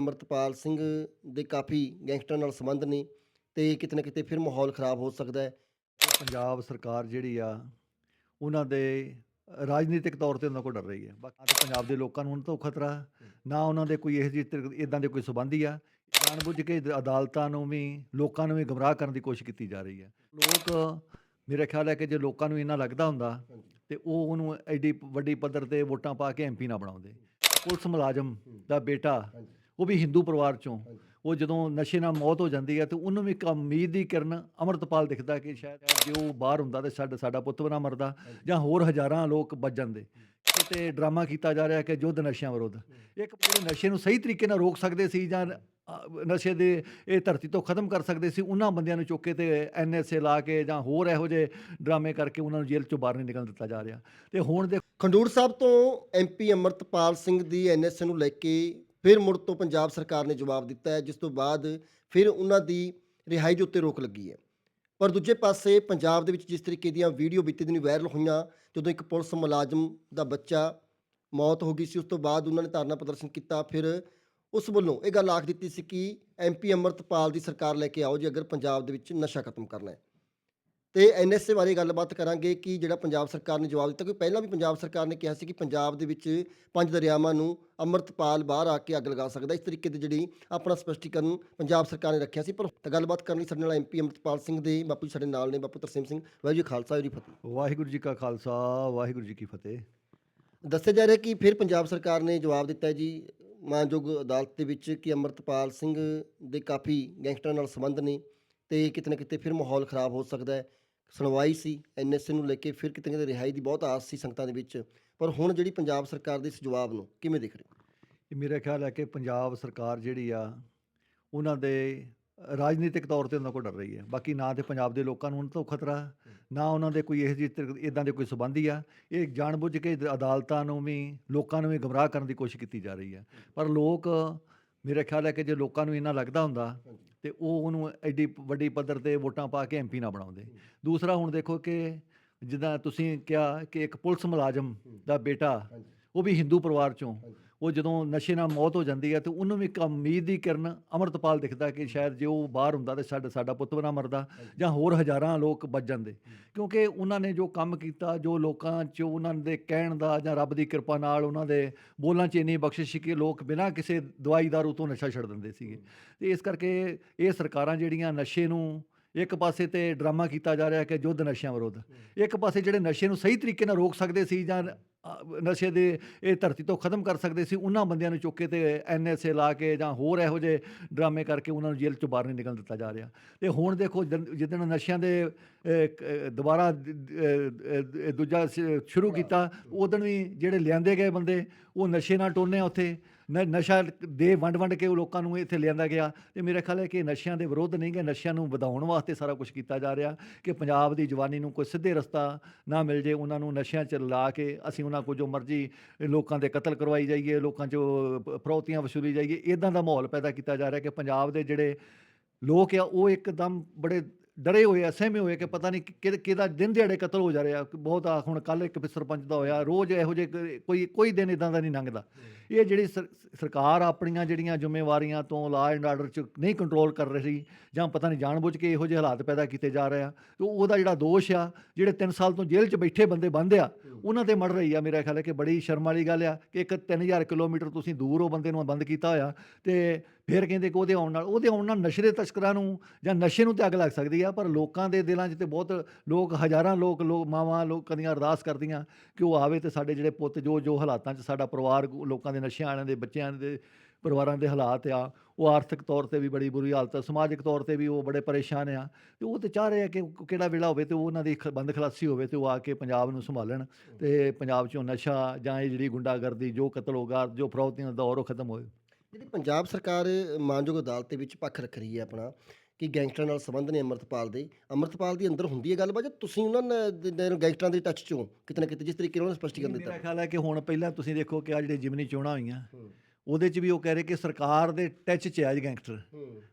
ਅਮਰਤਪਾਲ ਸਿੰਘ ਦੇ ਕਾਫੀ ਗੈਂਗਸਟਰਾਂ ਨਾਲ ਸੰਬੰਧ ਨੇ ਤੇ ਕਿਤੇ ਨਾ ਕਿਤੇ ਫਿਰ ਮਾਹੌਲ ਖਰਾਬ ਹੋ ਸਕਦਾ ਹੈ। ਪੰਜਾਬ ਸਰਕਾਰ ਜਿਹੜੀ ਆ ਉਹਨਾਂ ਦੇ ਰਾਜਨੀਤਿਕ ਤੌਰ ਤੇ ਉਹਨਾਂ ਕੋਲ ਡਰ ਰਹੀ ਹੈ। ਬਾਕੀ ਪੰਜਾਬ ਦੇ ਲੋਕਾਂ ਨੂੰ ਉਹਨਾਂ ਤੋਂ ਖਤਰਾ ਨਾ ਉਹਨਾਂ ਦੇ ਕੋਈ ਇਹੋ ਜਿਹੀ ਇਦਾਂ ਦੇ ਕੋਈ ਸਬੰਧੀ ਆ। ਜਾਣਬੁੱਝ ਕੇ ਦ- ਅਦਾਲਤਾਂ ਨੂੰ ਵੀ ਲੋਕਾਂ ਨੂੰ ਵੀ ਗਮਰਾਹ ਕਰਨ ਦੀ ਕੋਸ਼ਿਸ਼ ਕੀਤੀ ਜਾ ਰਹੀ ਹੈ। ਲੋਕ ਮੇਰਾ ਖਿਆਲ ਹੈ ਕਿ ਜੇ ਲੋਕਾਂ ਨੂੰ ਇਹਨਾਂ ਲੱਗਦਾ ਹੁੰਦਾ ਤੇ ਉਹ ਉਹਨੂੰ ਐਡੀ ਵੱਡੀ ਪੱਧਰ ਤੇ ਵੋਟਾਂ ਪਾ ਕੇ ਐਮਪੀ ਨਾ ਬਣਾਉਂਦੇ। ਪੁਲਿਸ ਮੁਲਾਜ਼ਮ ਦਾ ਬੇਟਾ। ਉਹ ਵੀ ਹਿੰਦੂ ਪਰਿਵਾਰ ਚੋਂ। ਉਹ ਜਦੋਂ ਨਸ਼ੇ ਨਾਲ ਮੌਤ ਹੋ ਜਾਂਦੀ ਹੈ ਤੇ ਉਹਨੂੰ ਵੀ ਇੱਕ ਉਮੀਦ ਦੀ ਕਿਰਨ ਅਮਰਤਪਾਲ ਦਿਖਦਾ ਕਿ ਸ਼ਾਇਦ ਜੇ ਉਹ ਬਾਹਰ ਹੁੰਦਾ ਤੇ ਸਾਡਾ ਸਾਡਾ ਪੁੱਤ ਬਣਾ ਮਰਦਾ ਜਾਂ ਹੋਰ ਹਜ਼ਾਰਾਂ ਲੋਕ ਬਚ ਜਾਂਦੇ। ਤੇ ਡਰਾਮਾ ਕੀਤਾ ਜਾ ਰਿਹਾ ਕਿ ਯੁੱਧ ਨਸ਼ਿਆਂ ਵਿਰੁੱਧ। ਇੱਕ ਜਿਹੜੇ ਨਸ਼ੇ ਨੂੰ ਸਹੀ ਤਰੀਕੇ ਨਾਲ ਰੋਕ ਸਕਦੇ ਸੀ ਜਾਂ ਨਸ਼ੇ ਦੇ ਇਹ ਧਰਤੀ ਤੋਂ ਖਤਮ ਕਰ ਸਕਦੇ ਸੀ ਉਹਨਾਂ ਬੰਦਿਆਂ ਨੂੰ ਚੁੱਕ ਕੇ ਤੇ ਐਨਐਸਏ ਲਾ ਕੇ ਜਾਂ ਹੋਰ ਇਹੋ ਜਿਹੇ ਡਰਾਮੇ ਕਰਕੇ ਉਹਨਾਂ ਨੂੰ ਜੇਲ੍ਹ ਚੋਂ ਬਾਹਰ ਨਹੀਂ ਨਿਕਲਣ ਦਿੱਤਾ ਜਾ ਰਿਹਾ। ਤੇ ਹੁਣ ਦੇ ਖੰਡੂਰ ਸਾਹਿਬ ਤੋਂ ਐਮਪੀ ਅਮਰਤਪਾਲ ਸਿੰਘ ਦੀ ਐਨਐਸਏ ਨੂੰ ਲੈ ਕੇ ਫਿਰ ਮੁੜ ਤੋਂ ਪੰਜਾਬ ਸਰਕਾਰ ਨੇ ਜਵਾਬ ਦਿੱਤਾ ਹੈ, ਜਿਸ ਤੋਂ ਬਾਅਦ ਫਿਰ ਉਹਨਾਂ ਦੀ ਰਿਹਾਈ ਦੇ ਉੱਤੇ ਰੋਕ ਲੱਗੀ ਹੈ। ਪਰ ਦੂਜੇ ਪਾਸੇ ਪੰਜਾਬ ਦੇ ਵਿੱਚ ਜਿਸ ਤਰੀਕੇ ਦੀਆਂ ਵੀਡੀਓ ਬੀਤੇ ਦਿਨੀ ਵਾਇਰਲ ਹੋਈਆਂ, ਜਦੋਂ ਇੱਕ ਪੁਲਿਸ ਮੁਲਾਜ਼ਮ ਦਾ ਬੱਚਾ ਮੌਤ ਹੋ ਗਈ ਸੀ, ਉਸ ਤੋਂ ਬਾਅਦ ਉਹਨਾਂ ਨੇ ਧਰਨਾ ਪ੍ਰਦਰਸ਼ਨ ਕੀਤਾ, ਫਿਰ ਉਸ ਵੱਲੋਂ ਇਹ ਗੱਲ ਆਖ ਦਿੱਤੀ ਸੀ ਕਿ ਐਮਪੀ ਅਮਰਤਪਾਲ ਦੀ ਸਰਕਾਰ ਲੈ ਕੇ ਆਓ, ਜੇ ਅਗਰ ਪੰਜਾਬ ਦੇ ਵਿੱਚ ਨਸ਼ਾ ਖਤਮ ਕਰਨਾ ਹੈ। ਤੇ ਐਨਐਸਏ ਬਾਰੇ ਗੱਲਬਾਤ ਕਰਾਂਗੇ ਕਿ ਜਿਹੜਾ ਪੰਜਾਬ ਸਰਕਾਰ ਨੇ ਜਵਾਬ ਦਿੱਤਾ ਕਿ ਪਹਿਲਾਂ ਵੀ ਪੰਜਾਬ ਸਰਕਾਰ ਨੇ ਕਿਹਾ ਸੀ ਕਿ ਪੰਜਾਬ ਦੇ ਵਿੱਚ ਪੰਜ ਦਰਿਆਵਾਂ ਨੂੰ ਅਮਰਤਪਾਲ ਬਾਹਰ ਆ ਕੇ ਅੱਗ ਲਗਾ ਸਕਦਾ ਇਸ ਤਰੀਕੇ ਦੀ ਜਿਹੜੀ ਆਪਣਾ ਸਪਸ਼ਟੀਕਰਨ ਪੰਜਾਬ ਸਰਕਾਰ ਨੇ ਰੱਖਿਆ ਸੀ। ਪਰ ਤਾਂ ਗੱਲਬਾਤ ਕਰਨ ਲਈ ਸਾਡੇ ਨਾਲ ਐਮਪੀ ਅਮਰਤਪਾਲ ਸਿੰਘ ਦੇ ਬਾਪੂ ਜੀ ਸਾਡੇ ਨਾਲ ਨੇ ਬਾਪੂ ਤਰਸੇਮ ਸਿੰਘ ਵਾਹਿਗੁਰੂ ਜੀ ਖਾਲਸਾ ਵਾਹਿਗੁਰੂ ਜੀ ਫਤਿਹ। ਵਾਹਿਗੁਰੂ ਜੀ ਕਾ ਖਾਲਸਾ ਵਾਹਿਗੁਰੂ ਜੀ ਕੀ ਫਤਿਹ। ਦੱਸਿਆ ਜਾ ਰਿਹਾ ਕਿ ਫਿਰ ਪੰਜਾਬ ਸਰਕਾਰ ਨੇ ਜਵਾਬ ਦਿੱਤਾ ਜੀ ਮਾਨਯੋਗ ਅਦਾਲਤ ਦੇ ਵਿੱਚ ਕਿ ਅਮਰਤਪਾਲ ਸਿੰਘ ਦੇ ਕਾਫੀ ਗੈਂਗਸਟਰਾਂ ਨਾਲ ਸੰਬੰਧ ਨੇ ਤੇ ਕਿਤੇ ਨਾ ਕਿਤੇ ਫਿਰ ਮਾਹੌਲ ਖਰਾਬ ਹੋ ਸਕਦਾ ਹੈ। ਸੁਣਵਾਈ ਸੀ ਐਨਐਸਏ ਨੂੰ ਲੈ ਕੇ ਫਿਰ ਕਿਤੇ ਨਾ ਕਿਤੇ ਰਿਹਾਈ ਦੀ ਬਹੁਤ ਆਸ ਸੀ ਸੰਗਤਾਂ ਦੇ ਵਿੱਚ। ਪਰ ਹੁਣ ਜਿਹੜੀ ਪੰਜਾਬ ਸਰਕਾਰ ਦੇ ਇਸ ਜਵਾਬ ਨੂੰ ਕਿਵੇਂ ਦੇਖ ਰਹੇ ਹੋ? ਇਹ ਮੇਰਾ ਖਿਆਲ ਹੈ ਕਿ ਪੰਜਾਬ ਸਰਕਾਰ ਜਿਹੜੀ ਆ, ਉਹਨਾਂ ਦੇ ਰਾਜਨੀਤਿਕ ਤੌਰ ਤੇ ਉਹਨਾਂ ਕੋਲ ਡਰ ਰਹੀ ਹੈ। ਬਾਕੀ ਨਾ ਤੇ ਪੰਜਾਬ ਦੇ ਲੋਕਾਂ ਨੂੰ ਉਹਨਾਂ ਤੋਂ ਖਤਰਾ, ਨਾ ਉਹਨਾਂ ਦੇ ਕੋਈ ਇਹੋ ਜਿਹੀ ਇਦਾਂ ਦੇ ਕੋਈ ਸਬੰਧੀ ਆ। ਇਹ ਜਾਣਬੁੱਝ ਕੇ ਅਦਾਲਤਾਂ ਨੂੰ ਵੀ, ਲੋਕਾਂ ਨੂੰ ਵੀ ਗਮਰਾਹ ਕਰਨ ਦੀ ਕੋਸ਼ਿਸ਼ ਕੀਤੀ ਜਾ ਰਹੀ ਹੈ। ਪਰ ਲੋਕ ਮੇਰਾ ਖਿਆਲ ਹੈ ਕਿ ਜੇ ਲੋਕਾਂ ਨੂੰ ਇਹਨਾਂ ਲੱਗਦਾ ਹੁੰਦਾ ਤੇ ਉਹ ਉਹਨੂੰ ਐਡੀ ਵੱਡੀ ਪੱਧਰ ਤੇ ਵੋਟਾਂ ਪਾ ਕੇ ਐਮਪੀ ਨਾ ਬਣਾਉਂਦੇ। ਦੂਸਰਾ ਹੁਣ ਦੇਖੋ ਕਿ ਜਿੱਦਾਂ ਤੁਸੀਂ ਕਿਹਾ ਕਿ ਇੱਕ ਪੁਲਿਸ ਮੁਲਾਜ਼ਮ ਦਾ ਬੇਟਾ ਉਹ ਵੀ ਹਿੰਦੂ ਪਰਿਵਾਰ ਚੋਂ ਉਹ ਜਦੋਂ ਨਸ਼ੇ ਨਾਲ ਮੌਤ ਹੋ ਜਾਂਦੀ ਹੈ ਤੇ ਉਹਨੂੰ ਵੀ ਇੱਕ ਉਮੀਦ ਦੀ ਕਿਰਨ ਅਮਰਤਪਾਲ ਦਿਖਦਾ ਕਿ ਸ਼ਾਇਦ ਜੇ ਉਹ ਬਾਹਰ ਹੁੰਦਾ ਤੇ ਸਾਡਾ ਸਾਡਾ ਪੁੱਤ ਬਣਾ ਮਰਦਾ ਜਾਂ ਹੋਰ ਹਜ਼ਾਰਾਂ ਲੋਕ ਬਚ ਜਾਂਦੇ। ਕਿਉਂਕਿ ਉਹਨਾਂ ਨੇ ਜੋ ਕੰਮ ਕੀਤਾ ਜੋ ਲੋਕਾਂ 'ਚ ਉਹਨਾਂ ਦੇ ਕਹਿਣ ਦਾ ਜਾਂ ਰੱਬ ਦੀ ਕਿਰਪਾ ਨਾਲ ਉਹਨਾਂ ਦੇ ਬੋਲਾਂ 'ਚ ਇੰਨੀ ਬਖਸ਼ਿਸ਼ ਕਿ ਲੋਕ ਬਿਨਾਂ ਕਿਸੇ ਦਵਾਈ ਦਾਰੂ ਤੋਂ ਨਸ਼ਾ ਛੱਡ ਦਿੰਦੇ ਸੀਗੇ। ਤੇ ਇਸ ਕਰਕੇ ਇਹ ਸਰਕਾਰਾਂ ਜਿਹੜੀਆਂ ਨਸ਼ੇ ਨੂੰ ਇੱਕ ਪਾਸੇ ਤੇ ਡਰਾਮਾ ਕੀਤਾ ਜਾ ਰਿਹਾ ਕਿ ਯੁੱਧ ਨਸ਼ਿਆਂ ਵਿਰੁੱਧ। ਇੱਕ ਪਾਸੇ ਜਿਹੜੇ ਨਸ਼ੇ ਨੂੰ ਸਹੀ ਤਰੀਕੇ ਨਾਲ ਰੋਕ ਸਕਦੇ ਸੀ ਜਾਂ ਨਸ਼ੇ ਦੇ ਇਹ ਧਰਤੀ ਤੋਂ ਖਤਮ ਕਰ ਸਕਦੇ ਸੀ ਉਹਨਾਂ ਬੰਦਿਆਂ ਨੂੰ ਚੁੱਕ ਕੇ ਤੇ ਐਨਐਸਏ ਲਾ ਕੇ ਜਾਂ ਹੋਰ ਇਹੋ ਜਿਹੇ ਡਰਾਮੇ ਕਰਕੇ ਉਹਨਾਂ ਨੂੰ ਜੇਲ੍ਹ ਚੋਂ ਬਾਹਰ ਨਹੀਂ ਨਿਕਲਣ ਦਿੱਤਾ ਜਾ ਰਿਹਾ। ਤੇ ਹੁਣ ਦੇਖੋ ਜਦ- ਜਿੱਦਣ ਨਸ਼ਿਆਂ ਦੇ ਦੁਬਾਰਾ ਦੂਜਾ ਸ਼ੁਰੂ ਕੀਤਾ ਉਦੋਂ ਵੀ ਜਿਹੜੇ ਲਿਆਂਦੇ ਗਏ ਬੰਦੇ ਉਹ ਨਸ਼ੇ ਨਾਲ ਟੋਨੇ ਉੱਥੇ। ਨ- ਨਸ਼ਾ ਦੇ ਵੰਡ ਵੰਡ ਕੇ ਉਹ ਲੋਕਾਂ ਨੂੰ ਇੱਥੇ ਲਿਆਂਦਾ ਗਿਆ। ਤੇ ਮੇਰਾ ਖਿਆਲ ਹੈ ਕਿ ਨਸ਼ਿਆਂ ਦੇ ਵਿਰੋਧ ਨਹੀਂ ਗੇ ਨਸ਼ਿਆਂ ਨੂੰ ਵਧਾਉਣ ਵਾਸਤੇ ਸਾਰਾ ਕੁਝ ਕੀਤਾ ਜਾ ਰਿਹਾ ਕਿ ਪੰਜਾਬ ਦੀ ਜਵਾਨੀ ਨੂੰ ਕੋਈ ਸਿੱਧੇ ਰਸਤਾ ਨਾ ਮਿਲ ਜੇ, ਉਹਨਾਂ ਨੂੰ ਨਸ਼ਿਆਂ 'ਚ ਲਾ ਕੇ ਅਸੀਂ ਉਹਨਾਂ ਕੋਲ ਜੋ ਮਰਜ਼ੀ ਲੋਕਾਂ ਦੇ ਕਤਲ ਕਰਵਾਈ ਜਾਈਏ, ਲੋਕਾਂ 'ਚੋਂ ਪ- ਫਰੌਤੀਆਂ ਵਸੂਲੀ ਜਾਈਏ ਇਦਾਂ ਦਾ ਮਾਹੌਲ ਪੈਦਾ ਕੀਤਾ ਜਾ ਰਿਹਾ ਕਿ ਪੰਜਾਬ ਦੇ ਜਿਹੜੇ ਲੋਕ ਆ, ਉਹ ਇੱਕਦਮ ਬੜੇ ਡਰੇ ਹੋਏ ਆ ਸਹਿਮੇ ਹੋਏ ਕਿ ਪਤਾ ਨਹੀਂ ਕਿ ਕਿਹਦਾ ਦਿਨ ਦਿਹਾੜੇ ਕਤਲ ਹੋ ਜਾ ਰਿਹਾ। ਬਹੁਤ ਆ ਹੁਣ ਕੱਲ ਇੱਕ ਸਰਪੰਚ ਦਾ ਹੋਇਆ ਰੋਜ਼ ਇਹੋ ਜਿਹੇ ਕ- ਕੋਈ ਕੋਈ ਦਿਨ ਇਦਾਂ ਦਾ ਨਹੀਂ ਲੰਘਦਾ। ਇਹ ਜਿਹੜੀ ਸਰ- ਸਰਕਾਰ ਆਪਣੀਆਂ ਜਿਹੜੀਆਂ ਜ਼ਿੰਮੇਵਾਰੀਆਂ ਤੋਂ ਲਾਅ ਐਂਡ ਆਰਡਰ ਚ ਨਹੀਂ ਕੰਟਰੋਲ ਕਰ ਰਹੀ ਜਾਂ ਪਤਾ ਨਹੀਂ ਜਾਣਬੁੱਝ ਕੇ ਇਹੋ ਜਿਹੇ ਹਾਲਾਤ ਪੈਦਾ ਕੀਤੇ ਜਾ ਰਹੇ ਆ ਤੇ ਉਹਦਾ ਜਿਹੜਾ ਦੋਸ਼ ਆ ਜਿਹੜੇ 3 ਸਾਲ ਤੋਂ ਜੇਲ੍ਹ 'ਚ ਬੈਠੇ ਬੰਦੇ ਬੰਦ ਆ ਉਹਨਾਂ ਤੇ ਮੜ ਰਹੀ ਆ, ਮੇਰਾ ਖਿਆਲ ਹੈ ਕਿ ਬੜੀ ਸ਼ਰਮ ਵਾਲੀ ਗੱਲ ਆ ਕਿ ਇੱਕ 3000 ਕਿਲੋਮੀਟਰ ਤੁਸੀਂ ਦੂਰ ਉਹ ਬੰਦੇ ਨੂੰ ਬੰਦ ਕੀਤਾ ਹੋਇਆ ਤੇ ਫਿਰ ਕਹਿੰਦੇ ਕਿ ਉਹਦੇ ਆਉਣ ਨਾਲ, ਉਹਦੇ ਆਉਣ ਨਾਲ ਨਸ਼ੇ ਦੇ ਤਸਕਰਾਂ ਨੂੰ ਜਾਂ ਨਸ਼ੇ ਨੂੰ ਤੇ ਅੱਗ ਲੱਗ ਸਕਦੀ ਆ, ਪਰ ਲੋਕਾਂ ਦੇ ਦਿਲਾਂ 'ਚ ਤੇ ਬਹੁਤ ਲੋਕ, ਹਜ਼ਾਰਾਂ ਲੋਕ ਲੋਕ ਮਾਵਾਂ ਲੋਕਾਂ ਦੀਆਂ ਅਰਦਾਸ ਕਰਦੀਆਂ ਕਿ ਉਹ ਆਵੇ ਤੇ ਸਾਡੇ ਜਿਹੜੇ ਪੁੱਤ ਜੋ ਜੋ ਹਾਲਾਤਾਂ 'ਚ ਸਾਡਾ ਪਰਿਵਾਰ ਲੋਕਾਂ ਦੇ ਨਸ਼ਿਆਂ ਵਾਲਿਆਂ ਦੇ, ਬੱਚਿਆਂ ਦੇ ਪਰਿਵਾਰਾਂ ਦੇ ਹਾਲਾਤ ਆ ਉਹ ਆਰਥਿਕ ਤੌਰ ਤੇ ਵੀ ਬੜੀ ਬੁਰੀ ਹਾਲਤ ਆ ਸਮਾਜਿਕ ਤੌਰ ਤੇ ਵੀ ਉਹ ਬੜੇ ਪਰੇਸ਼ਾਨ ਆ ਤੇ ਉਹ ਤੇ ਚਾਹ ਰਹੇ ਆ ਕਿ ਕਿਹੜਾ ਵੇਲਾ ਹੋਵੇ ਤੇ ਉਹਨਾਂ ਦੀ ਬੰਦ ਖਲਾਸੀ ਹੋਵੇ ਤੇ ਉਹ ਆ ਕੇ ਪੰਜਾਬ ਨੂੰ ਸੰਭਾਲਣ ਤੇ ਪੰਜਾਬ 'ਚੋਂ ਨਸ਼ਾ ਜਾਂ ਇਹ ਜਿਹੜੀ ਗੁੰਡਾਗਰਦੀ ਜੋ ਕਤਲ ਹੋਗਾ ਜੋ ਫਰੌਤੀਆਂ ਦਾ ਦੌਰ ਉਹ ਖਤਮ ਹੋਏ ਜਿਹੜੀ ਪੰਜਾਬ ਸਰਕਾਰ ਮਾਨਯੋਗ ਅਦਾਲਤ ਦੇ ਵਿੱਚ ਪੱਖ ਰੱਖ ਰਹੀ ਹੈ ਆਪਣਾ ਕਿ ਗੈਂਗਸਟਰਾਂ ਨਾਲ ਸੰਬੰਧ ਨੇ ਅਮਰਤਪਾਲ ਦੇ ਅਮਰਤਪਾਲ ਦੀ ਅੰਦਰ ਹੁੰਦੀ ਹੈ ਗੱਲਬਾਤ ਜਾਂ ਤੁਸੀਂ ਉਹਨਾਂ ਦੇ- ਦੇ ਗੈਂਗਸਟਰਾਂ ਦੇ ਟੱਚ ਚੋਂ ਕਿਤੇ ਨਾ ਕਿਤੇ ਜਿਸ ਤਰੀਕੇ ਨਾਲ ਉਹਨਾਂ ਨੇ ਸਪਸ਼ਟੀਕਰਨ ਦਿੱਤਾ ਮੇਰਾ ਖਿਆਲ ਹੈ ਕਿ ਹੁਣ ਪਹਿਲਾਂ ਤੁਸੀਂ ਦੇਖੋ ਕਿ ਆ ਜਿਹੜੇ ਜਿਮਨੀ ਚੋਣਾਂ ਹੋਈਆਂ ਹੂੰ। ਉਹਦੇ 'ਚ ਵੀ ਉਹ ਕਹਿ ਰਹੇ ਕਿ ਸਰਕਾਰ ਦੇ ਟੱਚ 'ਚ ਆ ਜੀ ਗੈਂਗਸਟਰ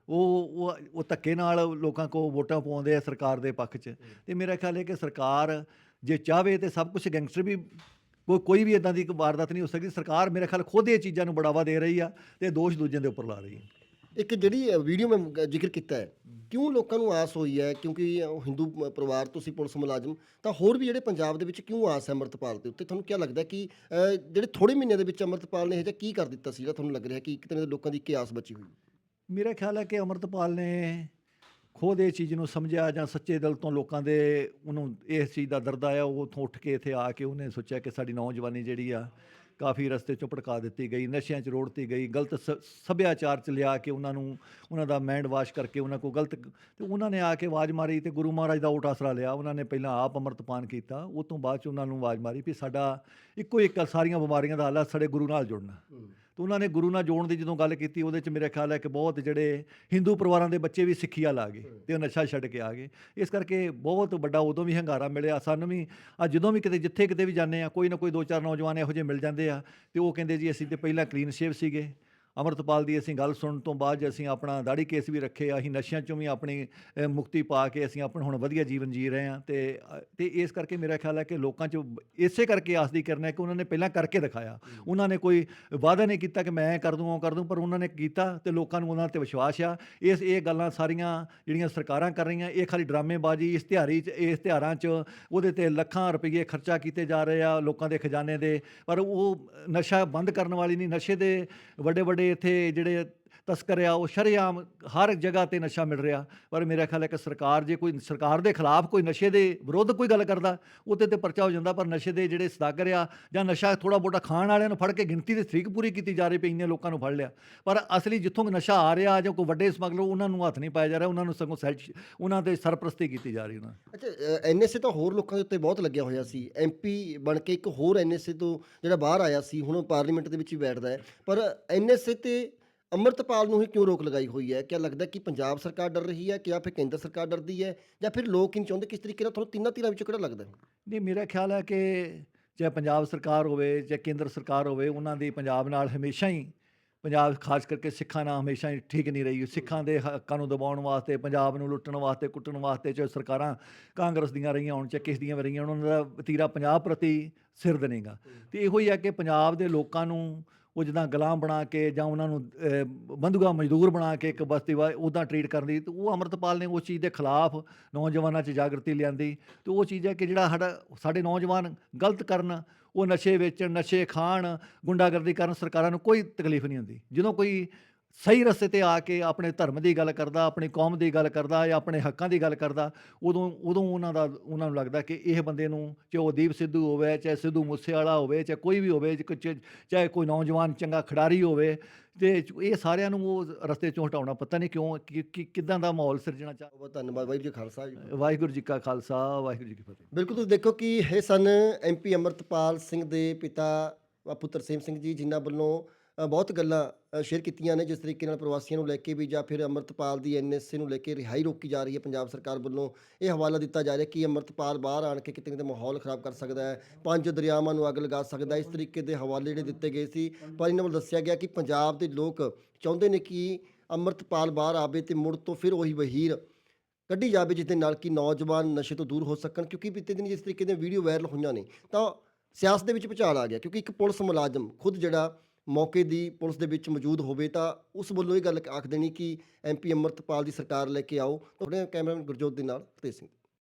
ਉਹ ਉਹ ਉਹ ਧੱਕੇ ਨਾਲ ਲੋਕਾਂ ਕੋ ਵੋਟਾਂ ਪਾਉਂਦੇ ਆ ਸਰਕਾਰ ਦੇ ਪੱਖ 'ਚ। ਤੇ ਮੇਰਾ ਖਿਆਲ ਹੈ ਕਿ ਸਰਕਾਰ ਜੇ ਚਾਹਵੇ ਤੇ ਸਭ ਕੁਝ ਗੈਂਗਸਟਰ ਵੀ ਕੋਈ ਕੋਈ ਵੀ ਇਦਾਂ ਦੀ ਇੱਕ ਵਾਰਦਾਤ ਨਹੀਂ ਹੋ ਸਕਦੀ। ਸਰਕਾਰ ਮੇਰੇ ਖਿਆਲ ਖੁਦ ਇਹ ਚੀਜ਼ਾਂ ਨੂੰ ਬੜਾਵਾ ਦੇ ਰਹੀ ਆ ਤੇ ਦੋਸ਼ ਦੂਜਿਆਂ ਦੇ ਉੱਪਰ ਲਾ ਰਹੀ ਹੈ ਇੱਕ ਜਿਹੜੀ ਵੀਡੀਓ ਮੈਂ ਜ਼ਿਕਰ ਕੀਤਾ ਹੈ ਕਿਉਂ ਲੋਕਾਂ ਨੂੰ ਆਸ ਹੋਈ ਹੈ? ਕਿਉਂਕਿ ਅ, ਹਿੰਦੂ ਮ- ਪਰਿਵਾਰ ਤੁਸੀਂ ਪੁਲਿਸ ਮੁਲਾਜ਼ਮ ਤਾਂ ਹੋਰ ਵੀ ਜਿਹੜੇ ਪੰਜਾਬ ਦੇ ਵਿੱਚ ਕਿਉਂ ਆਸ ਹੈ ਅੰਮ੍ਰਿਤਪਾਲ ਦੇ ਉੱਤੇ? ਤੁਹਾਨੂੰ ਕੀ ਲੱਗਦਾ ਕਿ ਅ, ਜਿਹੜੇ ਥੋੜੇ ਮਹੀਨਿਆਂ ਦੇ ਵਿੱਚ ਅੰਮ੍ਰਿਤਪਾਲ ਨੇ ਇਹ ਜਿਹਾ ਕੀ ਕਰ ਦਿੱਤਾ ਸੀ ਜਿਹੜਾ ਤੁਹਾਨੂੰ ਲੱਗ ਰਿਹਾ ਕਿ ਇੱਕ ਤਰ੍ਹਾਂ ਦੇ ਲੋਕਾਂ ਦੀ ਕੀ ਆਸ ਬਚੀ ਹੋਈ? ਮੇਰਾ ਖਿਆਲ ਹੈ ਕਿ ਅਮਰਤਪਾਲ ਨੇ ਖੁਦ ਇਹ ਚੀਜ਼ ਨੂੰ ਸਮਝਿਆ ਜਾਂ ਸੱਚੇ ਦਿਲ ਤੋਂ ਲੋਕਾਂ ਦੇ ਉਹਨੂੰ ਇਸ ਚੀਜ਼ ਦਾ ਦਰਦ ਆਇਆ। ਉਹ ਉੱਥੋਂ ਉੱਠ ਕੇ ਇੱਥੇ ਆ ਕੇ ਉਹਨੇ ਸੋਚਿਆ ਕਿ ਸਾਡੀ ਨੌਜਵਾਨੀ ਜਿਹੜੀ ਆ ਕਾਫੀ ਰਸਤੇ ਚੋਂ ਭਟਕਾ ਦਿੱਤੀ ਗਈ, ਨਸ਼ਿਆਂ 'ਚ ਰੋੜਤੀ ਗਈ, ਗਲਤ ਸ- ਸੱਭਿਆਚਾਰ 'ਚ ਲਿਆ ਕੇ ਉਹਨਾਂ ਨੂੰ, ਉਹਨਾਂ ਦਾ ਮਾਈਂਡ ਵਾਸ਼ ਕਰਕੇ ਉਹਨਾਂ ਕੋਲ ਗਲਤ ਤੇ ਉਹਨਾਂ ਨੇ ਆ ਕੇ ਆਵਾਜ਼ ਮਾਰੀ ਤੇ ਗੁਰੂ ਮਹਾਰਾਜ ਦਾ ਉਟ ਆਸਰਾ ਲਿਆ, ਉਹਨਾਂ ਨੇ ਪਹਿਲਾਂ ਆਪ ਅੰਮ੍ਰਿਤਪਾਨ ਕੀਤਾ, ਉਹ ਤੋਂ ਬਾਅਦ 'ਚ ਉਹਨਾਂ ਨੂੰ ਆਵਾਜ਼ ਮਾਰੀ ਵੀ ਸਾਡਾ ਇੱਕੋ ਇੱਕ ਸਾਰੀਆਂ ਬਿਮਾਰੀਆਂ ਦਾ ਹੱਲ ਸਾਡੇ ਗੁਰੂ ਨਾਲ ਜੁੜਨਾ। ਤੇ ਉਹਨਾਂ ਨੇ ਗੁਰੂ ਨਾਲ ਜੋੜਨ ਦੀ ਜਦੋਂ ਗੱਲ ਕੀਤੀ, ਉਹਦੇ ਚ ਮੇਰੇ ਖਿਆਲ ਹੈ ਕਿ ਬਹੁਤ ਜਿਹੜੇ ਹਿੰਦੂ ਪਰਿਵਾਰਾਂ ਦੇ ਬੱਚੇ ਵੀ ਸਿੱਖੀਆ ਲਾ ਗਏ ਤੇ ਉਹ ਨਸ਼ਾ ਛੱਡ ਕੇ ਆ ਗਏ। ਇਸ ਕਰਕੇ ਬਹੁਤ ਵੱਡਾ ਉਦੋਂ ਵੀ ਹੰਗਾਰਾ ਮਿਲਿਆ। ਸਾਨੂੰ ਵੀ ਆ ਜਦੋਂ ਵੀ ਕਿਤੇ, ਜਿੱਥੇ ਕਿਤੇ ਵੀ ਜਾਂਦੇ ਆ ਕੋਈ ਨਾ ਕੋਈ ਦੋ ਚਾਰ ਨੌਜਵਾਨ ਇਹੋ ਜਿਹੇ ਮਿਲ ਜਾਂਦੇ ਆ ਤੇ ਉਹ ਕਹਿੰਦੇ ਜੀ ਅਸੀਂ ਤੇ ਪਹਿਲਾਂ ਕਲੀਨ ਸ਼ੇਵ ਸੀਗੇ। ਅਮਰਤਪਾਲ ਦੀ ਅਸੀਂ ਗੱਲ ਸੁਣਨ ਤੋਂ ਬਾਅਦ 'ਚ ਅਸੀਂ ਆਪਣਾ ਦਾੜੀ ਕੇਸ ਵੀ ਰੱਖੇ ਆ। ਅਸੀਂ ਨਸ਼ਿਆਂ ਚੋਂ ਵੀ ਆਪਣੀ ਮੁਕਤੀ ਪਾ ਕੇ ਅਸੀਂ ਆਪਣਾ ਹੁਣ ਵਧੀਆ ਜੀਵਨ ਜੀ ਰਹੇ ਆ ਤੇ ਤੇ ਇਸ ਕਰਕੇ ਮੇਰਾ ਖਿਆਲ ਹੈ ਕਿ ਲੋਕਾਂ 'ਚ ਇਸੇ ਕਰਕੇ ਆਸ ਦੀ ਕਰਨਾ ਹੈ ਕਿ ਉਹਨਾਂ ਨੇ ਪਹਿਲਾਂ ਕਰਕੇ ਦਿਖਾਇਆ। ਉਹਨਾਂ ਨੇ ਕੋਈ ਵਾਅਦਾ ਨਹੀਂ ਕੀਤਾ ਕਿ ਮੈਂ ਕਰ ਦੂੰ ਉਹ ਕਰ ਦੂੰ ਪਰ ਉਹਨਾਂ ਨੇ ਕੀਤਾ ਤੇ ਲੋਕਾਂ ਨੂੰ ਉਹਨਾਂ ਤੇ ਵਿਸ਼ਵਾਸ ਆ। ਇਸ ਇਹ ਗੱਲਾਂ ਸਾਰੀਆਂ ਜਿਹੜੀਆਂ ਸਰਕਾਰਾਂ ਕਰ ਰਹੀਆਂ ਇਹ ਖਾਲੀ ਡਰਾਮੇਬਾਜ਼ੀ ਇਸ਼ਤਿਹਾਰੀ ਚ ਇਸ ਤਿਉਹਾਰਾਂ 'ਚ ਉਹਦੇ ਤੇ ਲੱਖਾਂ ਰੁਪਏ ਖਰਚਾ ਕੀਤੇ ਜਾ ਰਹੇ ਆ ਲੋਕਾਂ ਦੇ ਖਜ਼ਾਨੇ ਦੇ। ਪਰ ਉਹ ਨਸ਼ਾ ਬੰਦ ਕਰਨ ਵਾਲੀ ਨਹੀਂ ਨਸ਼ੇ ਦੇ ਵੱਡੇ ਵੱਡੇ ਇੱਥੇ ਜਿਹੜੇ ਤਸਕਰ ਆ ਉਹ ਸ਼ਰੇਆਮ ਹਰ ਜਗ੍ਹਾ ਤੇ ਨਸ਼ਾ ਮਿਲ ਰਿਹਾ। ਪਰ ਮੇਰਾ ਖਿਆਲ ਹੈ ਕਿ ਸਰਕਾਰ ਜੇ ਕੋਈ, ਸਰਕਾਰ ਦੇ ਖਿਲਾਫ ਕੋਈ ਨਸ਼ੇ ਦੇ ਵਿਰੁੱਧ ਕੋਈ ਗੱਲ ਕਰਦਾ, ਉਹਦੇ ਤੇ ਪਰਚਾ ਹੋ ਜਾਂਦਾ, ਪਰ ਨਸ਼ੇ ਦੇ ਜਿਹੜੇ ਸਦਾਗਰ ਆ, ਜਾਂ ਨਸ਼ਾ ਥੋੜਾ ਬੋਟਾ ਖਾਣ ਵਾਲਿਆਂ ਨੂੰ ਫੜ ਕੇ ਗਿਣਤੀ ਦੀ ਤਰੀਕ ਪੂਰੀ ਕੀਤੀ ਜਾ ਰਹੀ ਪਈ, ਇੰਨੇ ਲੋਕਾਂ ਨੂੰ ਫੜ ਲਿਆ। ਪਰ ਅਸਲੀ ਜਿੱਥੋਂ ਨਸ਼ਾ ਆ ਰਿਹਾ, ਜਾਂ ਕੋਈ ਵੱਡੇ ਸਮਗਲਰ, ਉਹਨਾਂ ਨੂੰ ਹੱਥ ਨਹੀਂ ਪਾਇਆ ਜਾ ਰਿਹਾ, ਉਹਨਾਂ ਨੂੰ ਸਗੋਂ ਸੈਲ- ਉਹਨਾਂ 'ਤੇ ਸਰਪ੍ਰਸਤੀ ਕੀਤੀ ਜਾ ਰਹੀ ਉਹਨਾਂ ਅੱਛਾ ਐਨਐਸਏ ਤਾਂ ਹੋਰ ਲੋਕਾਂ ਦੇ ਉੱਤੇ ਬਹੁਤ ਲੱਗਿਆ ਹੋਇਆ ਸੀ। ਐਮਪੀ ਬਣ ਕੇ ਇੱਕ ਹੋਰ ਐਨਐਸਏ ਤੋਂ ਜਿਹੜਾ ਬਾਹਰ ਆਇਆ ਸੀ, ਹੁਣ ਪਾਰਲੀਮੈਂਟ ਦੇ ਵਿੱਚ ਹੀ ਬੈਠਦਾ ਹੈ। ਪਰ ਐਨਐਸਏ ਤੇ ਅੰਮ੍ਰਿਤਪਾਲ ਨੂੰ ਹੀ ਕਿਉਂ ਰੋਕ ਲਗਾਈ ਹੋਈ ਹੈ? ਕਿਆ ਲੱਗਦਾ ਕਿ ਪੰਜਾਬ ਸਰਕਾਰ ਡਰ ਰਹੀ ਹੈ ਕਿ ਜਾਂ ਫਿਰ ਕੇਂਦਰ ਸਰਕਾਰ ਡਰਦੀ ਹੈ? ਜਾਂ ਫਿਰ ਲੋਕ ਹੀ ਨਹੀਂ ਚਾਹੁੰਦੇ ਕਿਸ ਤਰੀਕੇ ਨਾਲ ਤੁਹਾਨੂੰ ਤਿੰਨਾਂ ਧਿਰਾਂ ਵਿੱਚੋਂ ਕਿਹੜਾ ਲੱਗਦਾ? ਨਹੀਂ ਮੇਰਾ ਖਿਆਲ ਹੈ ਕਿ ਚਾਹੇ ਪੰਜਾਬ ਸਰਕਾਰ ਹੋਵੇ ਚਾਹੇ ਕੇਂਦਰ ਸਰਕਾਰ ਹੋਵੇ ਉਹਨਾਂ ਦੀ ਪੰਜਾਬ ਨਾਲ ਹਮੇਸ਼ਾ ਹੀ ਪੰਜਾਬ ਖਾਸ ਕਰਕੇ ਸਿੱਖਾਂ ਨਾਲ ਹਮੇਸ਼ਾ ਹੀ ਠੀਕ ਨਹੀਂ ਰਹੀ। ਸਿੱਖਾਂ ਦੇ ਹੱਕਾਂ ਨੂੰ ਦਬਾਉਣ ਵਾਸਤੇ ਪੰਜਾਬ ਨੂੰ ਲੁੱਟਣ ਵਾਸਤੇ ਕੁੱਟਣ ਵਾਸਤੇ ਚਾਹੇ ਸਰਕਾਰਾਂ ਕਾਂਗਰਸ ਦੀਆਂ ਰਹੀਆਂ ਹੋਣ ਚਾਹੇ ਕਿਸ ਦੀਆਂ ਰਹੀਆਂ ਹੋਣ, ਉਹਨਾਂ ਦਾ ਵਤੀਰਾ ਪੰਜਾਬ ਪ੍ਰਤੀ ਸਿਰ ਦੇਣੇਗਾ ਤੇ ਇਹੋ ਹੀ ਹੈ ਕਿ ਪੰਜਾਬ ਦੇ ਲੋਕਾਂ ਨੂੰ ਉਹ ਜਿੱਦਾਂ ਗੁਲਾਮ ਬਣਾ ਕੇ ਜਾਂ ਉਹਨਾਂ ਨੂੰ ਅਹ, ਬੰਦੂਗਾ ਮਜ਼ਦੂਰ ਬਣਾ ਕੇ ਇੱਕ ਬਸਤੀ ਵਾ ਉਦਾਂ ਟਰੀਟ ਕਰਦੀ ਤੇ ਉਹ ਅਮਰਤਪਾਲ ਨੇ ਉਸ ਚੀਜ਼ ਦੇ ਖਿਲਾਫ ਨੌਜਵਾਨਾਂ 'ਚ ਜਾਗਰਤੀ ਲਿਆਂਦੀ। ਤੇ ਉਹ ਚੀਜ਼ ਹੈ ਕਿ ਜਿਹੜਾ ਸਾਡਾ ਸਾਡੇ ਨੌਜਵਾਨ ਗਲਤ ਕਰਨ ਉਹ ਨਸ਼ੇ ਵੇਚਣ ਨਸ਼ੇ ਖਾਣ ਗੁੰਡਾਗਰਦੀ ਕਰਨ ਸਰਕਾਰਾਂ ਨੂੰ ਕੋਈ ਤਕਲੀਫ ਨਹੀਂ ਹੁੰਦੀ। ਜਦੋਂ ਕੋਈ ਸਹੀ ਰਸਤੇ ਤੇ ਆ ਕੇ ਆਪਣੇ ਧਰਮ ਦੀ ਗੱਲ ਕਰਦਾ ਆਪਣੀ ਕੌਮ ਦੀ ਗੱਲ ਕਰਦਾ ਜਾਂ ਆਪਣੇ ਹੱਕਾਂ ਦੀ ਗੱਲ ਕਰਦਾ ਉਦੋਂ ਉਦੋਂ ਉਹਨਾਂ ਦਾ ਉਹਨਾਂ ਨੂੰ ਲੱਗਦਾ ਕਿ ਇਹ ਬੰਦੇ ਨੂੰ ਚਾਹੇ ਉਹ ਦੀਪ ਸਿੱਧੂ ਹੋਵੇ ਚਾਹੇ ਸਿੱਧੂ ਮੂਸੇਵਾਲਾ ਹੋਵੇ ਚਾਹੇ ਕੋਈ ਵੀ ਹੋਵੇ ਚਾਹੇ ਕੋਈ ਨੌਜਵਾਨ ਚੰਗਾ ਖਿਡਾਰੀ ਹੋਵੇ ਤੇ ਇਹ ਸਾਰਿਆਂ ਨੂੰ ਉਹ ਰਸਤੇ ਚੋਂ ਹਟਾਉਣਾ ਪਤਾ ਨਹੀਂ ਕਿਉਂ ਕਿ- ਕਿਦਾਂ ਦਾ ਮਾਹੌਲ ਸਿਰਜਣਾ ਚਾਹ ਬਹੁਤ ਧੰਨਵਾਦ ਬਾਈ ਜੀ ਖਾਲਸਾ ਜੀ ਵਾਹਿਗੁਰੂ ਜੀ ਕਾ ਖਾਲਸਾ ਵਾਹਿਗੁਰੂ ਜੀ ਕੀ ਫਤਿਹ। ਬਿਲਕੁਲ ਤੁਸੀਂ ਦੇਖੋ ਕਿ ਇਹ ਸਨ ਐਮਪੀ ਅਮਰਤਪਾਲ ਸਿੰਘ ਦੇ ਪਿਤਾ ਪੁੱਤਰ ਸੇਮ ਸਿੰਘ ਜੀ ਜਿਨ੍ਹਾਂ ਵੱਲੋਂ ਬਹੁਤ ਗੱਲਾਂ ਸ਼ੇਅਰ ਕੀਤੀਆਂ ਨੇ ਜਿਸ ਤਰੀਕੇ ਨਾਲ ਪ੍ਰਵਾਸੀਆਂ ਨੂੰ ਲੈ ਕੇ ਵੀ ਜਾਂ ਫਿਰ ਅਮਰਤਪਾਲ ਦੀ ਐਨਐਸਏ ਨੂੰ ਲੈ ਕੇ ਰਿਹਾਈ ਰੋਕੀ ਜਾ ਰਹੀ ਹੈ ਪੰਜਾਬ ਸਰਕਾਰ ਵੱਲੋਂ। ਇਹ ਹਵਾਲਾ ਦਿੱਤਾ ਜਾ ਰਿਹਾ ਕਿ ਅਮਰਤਪਾਲ ਬਾਹਰ ਆਣ ਕੇ ਕਿਤੇ ਕਿਤੇ ਮਾਹੌਲ ਖਰਾਬ ਕਰ ਸਕਦਾ ਹੈ, ਪੰਜ ਦਰਿਆਵਾਂ ਨੂੰ ਅੱਗ ਲਗਾ ਸਕਦਾ ਹੈ। ਇਸ ਤਰੀਕੇ ਦੇ ਹਵਾਲੇ ਜਿਹੜੇ ਦਿੱਤੇ ਗਏ ਸੀ, ਪਰ ਇਹਨਾਂ ਵੱਲੋਂ ਦੱਸਿਆ ਗਿਆ ਕਿ ਪੰਜਾਬ ਦੇ ਲੋਕ ਚਾਹੁੰਦੇ ਨੇ ਕਿ ਅਮਰਤਪਾਲ ਬਾਹਰ ਆਵੇ ਤੇ ਮੁੜ ਤੋਂ ਫਿਰ ਉਹੀ ਵਹੀਰ ਕੱਢੀ ਜਾਵੇ ਜਿਸ ਦੇ ਨਾਲ ਕਿ ਨੌਜਵਾਨ ਨਸ਼ੇ ਤੋਂ ਦੂਰ ਹੋ ਸਕਣ। ਕਿਉਂਕਿ ਬੀਤੇ ਦਿਨ ਜਿਸ ਤਰੀਕੇ ਦੀਆਂ ਵੀਡੀਓ ਵਾਇਰਲ ਹੋਈਆਂ ਨੇ, ਤਾਂ ਸਿਆਸਤ ਦੇ ਵਿੱਚ ਭੁਚਾਲ ਆ ਗਿਆ, ਕਿਉਂਕਿ ਇੱਕ ਪੁਲਿਸ ਮੁਲਾਜ਼ਮ ਖੁਦ ਜਿਹੜਾ ਮੌਕੇ ਦੀ ਪੁਲਿਸ ਦੇ ਵਿੱਚ ਮੌਜੂਦ ਹੋਵੇ ਤਾਂ ਉਸ ਵੱਲੋਂ ਇਹ ਗੱਲ ਆਖ ਦੇਣੀ ਕਿ ਐਮਪੀ ਅਮਰਤਪਾਲ ਦੀ ਸਰਕਾਰ ਲੈ ਕੇ ਆਓ। ਤੁਹਾਡੇ ਕੈਮਰਾਮੈਨ ਗੁਰਜੋਤ ਦੇ ਨਾਲ ਫਤਿਹ ਸਿੰਘ।